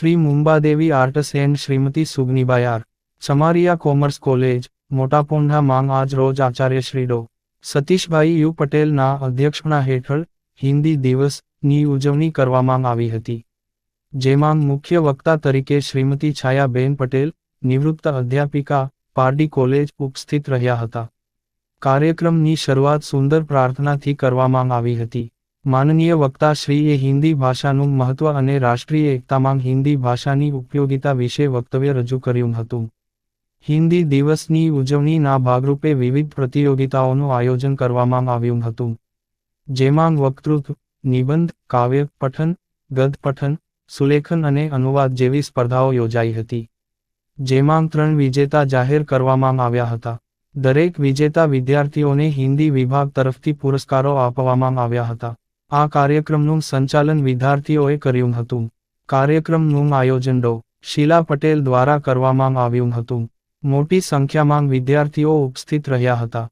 Shri Mumbadevi arts and Shrimati Suganibai R. Chamaria commerce college, Motapondha માંગ આજ રોજ આચાર્ય શ્રી ડો. Satishbhai you પટેલના અધ્યક્ષપણા હેઠળ હિન્દી દિવસની ઉજવણી કરવામાં આવી હતી. જેમાં મુખ્ય વક્તા તરીકે શ્રીમતી છાયાબેન પટેલ, નિવૃત્ત અધ્યાપિકા, પારડી કોલેજ ઉપસ્થિત રહ્યા હતા. કાર્યક્રમની શરૂઆત સુંદર પ્રાર્થનાથી કરવામાં આવી હતી. માનનીય વક્તા શ્રીએ હિન્દી ભાષાનું મહત્વ અને રાષ્ટ્રીય એકતામાં હિન્દી ભાષાની ઉપયોગિતા વિશે વક્તવ્ય રજૂ કર્યું હતું. હિન્દી દિવસની ઉજવણીના ભાગરૂપે વિવિધ પ્રતિયોગિતાઓનું આયોજન કરવામાં આવ્યું હતું. જેમાં વક્તૃત્વ, નિબંધ, કાવ્ય, પઠન ગદ પઠન, સુલેખન અને અનુવાદ જેવી સ્પર્ધાઓ યોજાઈ હતી. જેમાં ત્રણ વિજેતા જાહેર કરવામાં આવ્યા હતા. દરેક વિજેતા વિદ્યાર્થીઓને હિન્દી વિભાગ તરફથી પુરસ્કારો આપવામાં આવ્યા હતા. આ કાર્યક્રમનું સંચાલન વિદ્યાર્થીઓએ કર્યું હતું. કાર્યક્રમનું આયોજન ડો. શીલા પટેલ દ્વારા કરવામાં આવ્યું હતું. મોટી સંખ્યામાં વિદ્યાર્થીઓ ઉપસ્થિત રહ્યા હતા.